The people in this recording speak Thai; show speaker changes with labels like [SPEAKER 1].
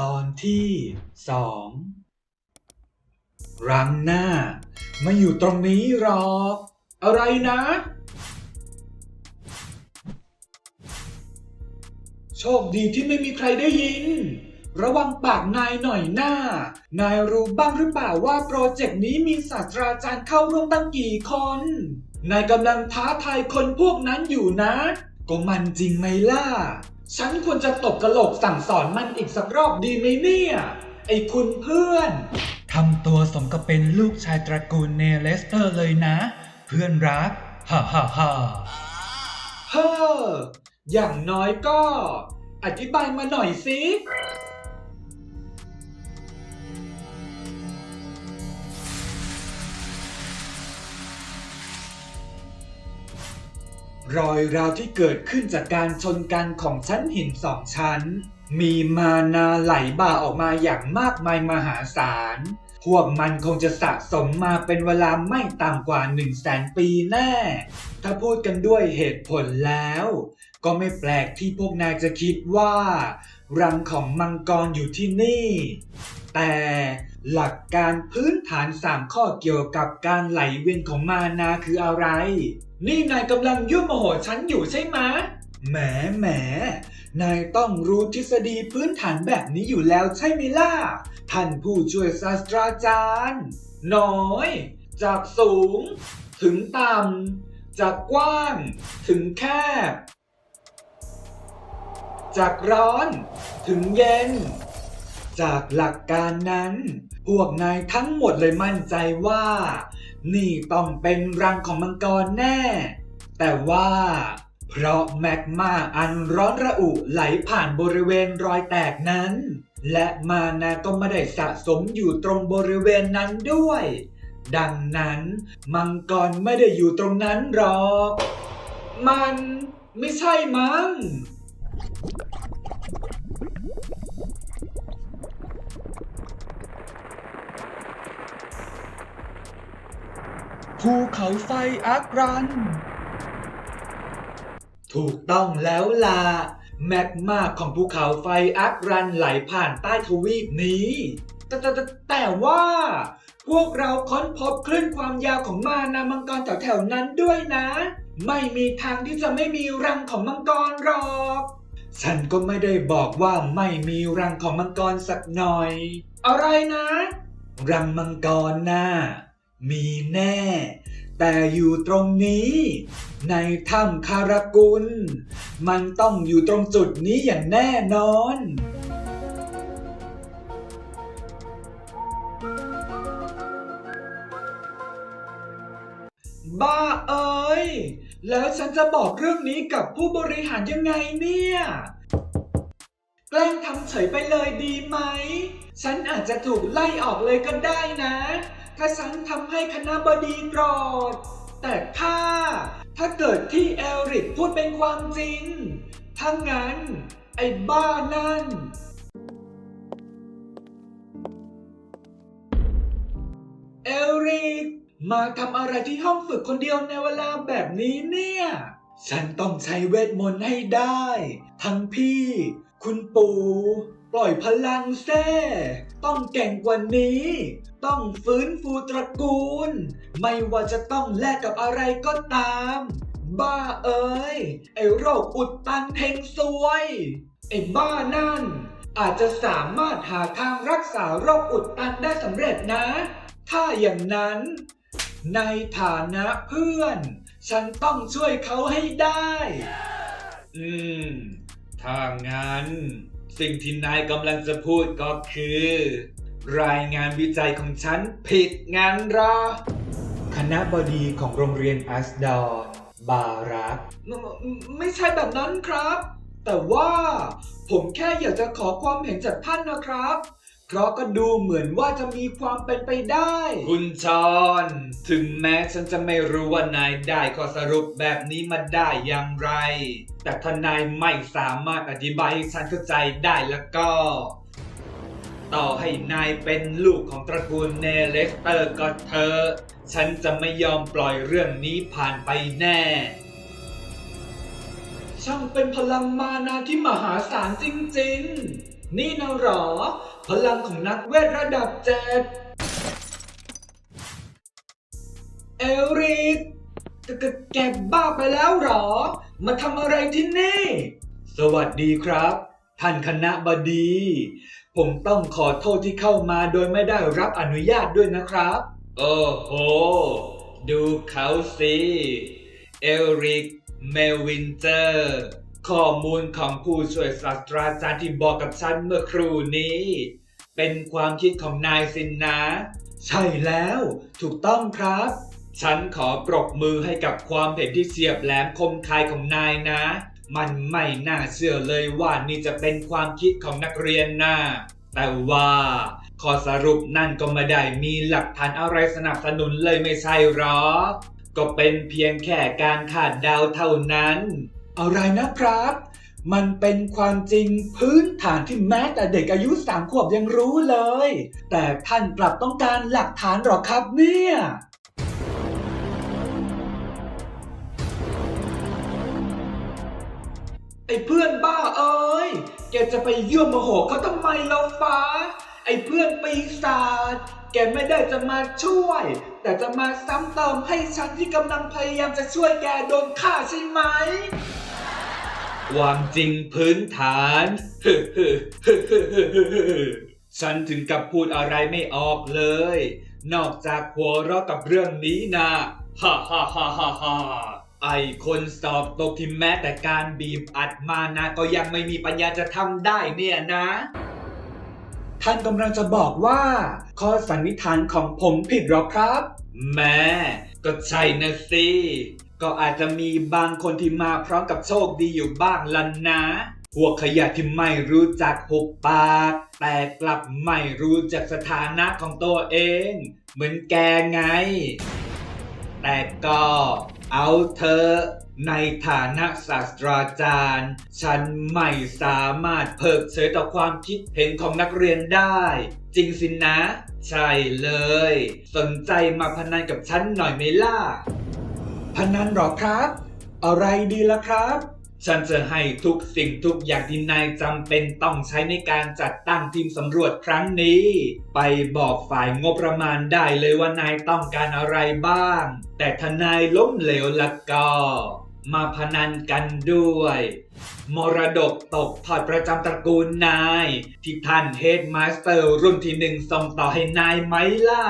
[SPEAKER 1] ตอนที่สองรังหน้ามาอยู่ตรงนี้หรอก อะไรนะ โชคดีที่ไม่มีใครได้ยิน ระวังปากนายหน่อยหน้า นายรู้บ้างหรือเปล่าว่าโปรเจกต์นี้มีศาสตราจารย์เข้าร่วมตั้งกี่คน นายกำลังท้าทายคนพวกนั้นอยู่นะ ก็มันจริงไหมล่ะ ฉันควรจะตบกระโหลกสั่งสอนมันอีกสักรอบดีไหมเนี่ย ไอ้คุณเพื่อน ทำตัวสมกับเป็นลูกชายตระกูลเนเลสเตอร์เลยนะ เพื่อนรัก ฮ่าฮ่าฮ่าเฮ้ออย่างน้อยก็ อธิบายมาหน่อยสิ รอยราวที่เกิดขึ้นจากการชนกันของชั้นหินสองชั้น มีมานาไหลบ่าออกมาอย่างมากมายมหาศาล พวกมันคงจะสะสมมาเป็นเวลาไม่ต่ำกว่า 1 0 0 0 0แสนปีแน่ ถ้าพูดกันด้วยเหตุผลแล้ว ก็ไม่แปลกที่พวกนายจะคิดว่า รังของมังกรอยู่ที่นี่ แต่หลักการพื้นฐาน 3 ข้อเกี่ยวกับการไหลเวียนของมานาคืออะไร นี่นายกำลังยุ่งโมโหฉันอยู่ใช่ไหมแหมแหมนายต้องรู้ทฤษฎีพื้นฐานแบบนี้อยู่แล้วใช่ไหมล่ะ ท่านผู้ช่วยศาสตราจารย์ น้อย จากสูง ถึงต่ำ จากกว้าง ถึงแคบ จากร้อน ถึงเย็น จากหลักการนั้น พวกนายทั้งหมดเลยมั่นใจว่า นี่ต้องเป็นรังของมังกรแน่ แต่ว่า เพราะแมกมาอันร้อนระอุไหลผ่านบริเวณรอยแตกนั้น และมานาก็ไม่ได้สะสมอยู่ตรงบริเวณนั้นด้วย ดังนั้นมังกรไม่ได้อยู่ตรงนั้นหรอก มันไม่ใช่มั้ง ภูเขาไฟอักรัน ถูกต้องแล้วล่ะ แมกมาของภูเขาไฟอักรันไหลผ่านใต้ทวีปนี้แต่แต่แต่แต่ว่า พวกเราค้นพบคลื่นความยาวของมานามังกรแถวๆนั้นด้วยนะ ไม่มีทางที่จะไม่มีรังของมังกรหรอกฉันก็ไม่ได้บอกว่าไม่มีรังของมังกรสักหน่อย อะไรนะ รังมังกรนะ่ะ มีแน่ แต่อยู่ตรงนี้ ในถ้ำคารากุล มันต้องอยู่ตรงจุดนี้อย่างแน่นอนบ้าเอ้ย แล้วฉันจะบอกเรื่องนี้กับผู้บริหารยังไงเนี่ย แกล้งทำเฉยไปเลยดีไหม ฉันอาจจะถูกไล่ออกเลยก็ได้นะ ถ้าฉันทำให้คณะบดีโกรธ แต่ถ้าถ้าเกิดที่เอลริกพูดเป็นความจริงถ้างั้น ไอ้บ้านั่นเอลริกมาทำอะไรที่ห้องฝึกคนเดียวในเวลาแบบนี้เนี่ย ฉันต้องใช้เวทมนต์ให้ได้ ทั้งพี่ คุณปู่ ปล่อยพลังแท้ต้องเก่งกว่านี้ ต้องฟื้นฟูตระกูล ไม่ว่าจะต้องแลกกับอะไรก็ตาม บ้าเอ้ย ไอโรคอุดตันเฮงซวย ไอบ้านั่น อาจจะสามารถหาทางรักษาโรคอุดตันได้สำเร็จนะ ถ้าอย่างนั้น ในฐานะเพื่อน ฉันต้องช่วยเขาให้ได้ อืม ถ้างั้น สิ่งที่นายกำลังจะพูดก็คือ รายงานวิจัยของฉันผิดงั้นเหรอ คณะบดีของโรงเรียนอัสดอร์บารักไม่ใช่แบบนั้นครับ แต่ว่าผมแค่อยากจะขอความเห็นจากท่านนะครับ เพราะก็ดูเหมือนว่าจะมีความเป็นไปได้ คุณชอน ถึงแม้ฉันจะไม่รู้ว่านายได้ข้อสรุปแบบนี้มาได้อย่างไร แต่ถ้านายไม่สามารถอธิบายให้ฉันเข้าใจได้แล้วก็ ต่อให้นายเป็นลูกของตระกูลเนเลสเตอร์ก็เถอะฉันจะไม่ยอมปล่อยเรื่องนี้ผ่านไปแน่ ช่างเป็นพลังมานาที่มหาศาลจริงๆ นี่นะหรอ พลังของนักเวทระดับเจ็ดเอริกแกแกแกบ้าไปแล้วหรอ มาทำอะไรที่นี่ สวัสดีครับ ท่านคณะบดี ผมต้องขอโทษที่เข้ามาโดยไม่ได้รับอนุญาตด้วยนะครับ โอ้โห ดูเขาสิ เอริก เมลวินเตอร์ ข้อมูลของผู้ช่วยศาสตราจารย์ที่บอกกับฉันเมื่อครู่นี้ เป็นความคิดของนายสินนะ ใช่แล้ว ถูกต้องครับ ฉันขอปรบมือให้กับความเห็นที่เฉียบแหลมคมคายของนายนะ มันไม่น่าเชื่อเลยว่านี่จะเป็นความคิดของนักเรียนนะแต่ว่าข้อสรุปนั่นก็ไม่ได้มีหลักฐานอะไรสนับสนุนเลยไม่ใช่หรอ ก็เป็นเพียงแค่การคาดเดาเท่านั้น อะไรนะครับ มันเป็นความจริงพื้นฐานที่แม้แต่เด็กอายุสามขวบยังรู้เลย แต่ท่านกลับต้องการหลักฐานหรอครับเนี่ย ไอ้เพื่อนบ้าเอ้ย แกจะไปยั่วโมโหเขาทำไมเราฟ้า ไอ้เพื่อนปีศาจ แกไม่ได้จะมาช่วย แต่จะมาซ้ำเติมให้ฉันที่กำลังพยายามจะช่วยแกโดนฆ่าใช่ไหม ความจริงพื้นฐาน ฉันถึงกับพูดอะไรไม่ออกเลย นอกจากหัวเราะกับเรื่องนี้นะ ฮ่าฮ่าฮ่าฮ่าฮ่า ไอคนสอบตกที่แม้แต่การบีบอัดมานะ ก็ยังไม่มีปัญญาจะทำได้เนี่ยนะ ท่านกำลังจะบอกว่า ข้อสันนิษฐานของผมผิดหรอครับ แม่ก็ใช่นะสิก็อาจจะมีบางคนที่มาพร้อมกับโชคดีอยู่บ้างลันนะพวกขยะที่ไม่รู้จักหุบปาก แต่กลับไม่รู้จักสถานะของตัวเอง เหมือนแกไง แต่ก็ เอาเธอในฐานะศาสตราจารย์ ฉันไม่สามารถเพิกเฉยต่อความคิดเห็นของนักเรียนได้ จริงสินะใช่เลย สนใจมาพนันกับฉันหน่อยไหมล่ะ พนันหรอครับ อะไรดีล่ะครับ ฉันจะให้ทุกสิ่งทุกอย่างที่นายจำเป็นต้องใช้ในการจัดตั้งทีมสำรวจครั้งนี้ ไปบอกฝ่ายงบประมาณได้เลยว่านายต้องการอะไรบ้าง แต่ถ้านายล้มเหลวละก็ มาพนันกันด้วย มรดกตกทอดประจำตระกูลนาย ที่ท่านเฮดมาสเตอร์รุ่นที่หนึ่งส่งต่อให้นายไหมล่ะ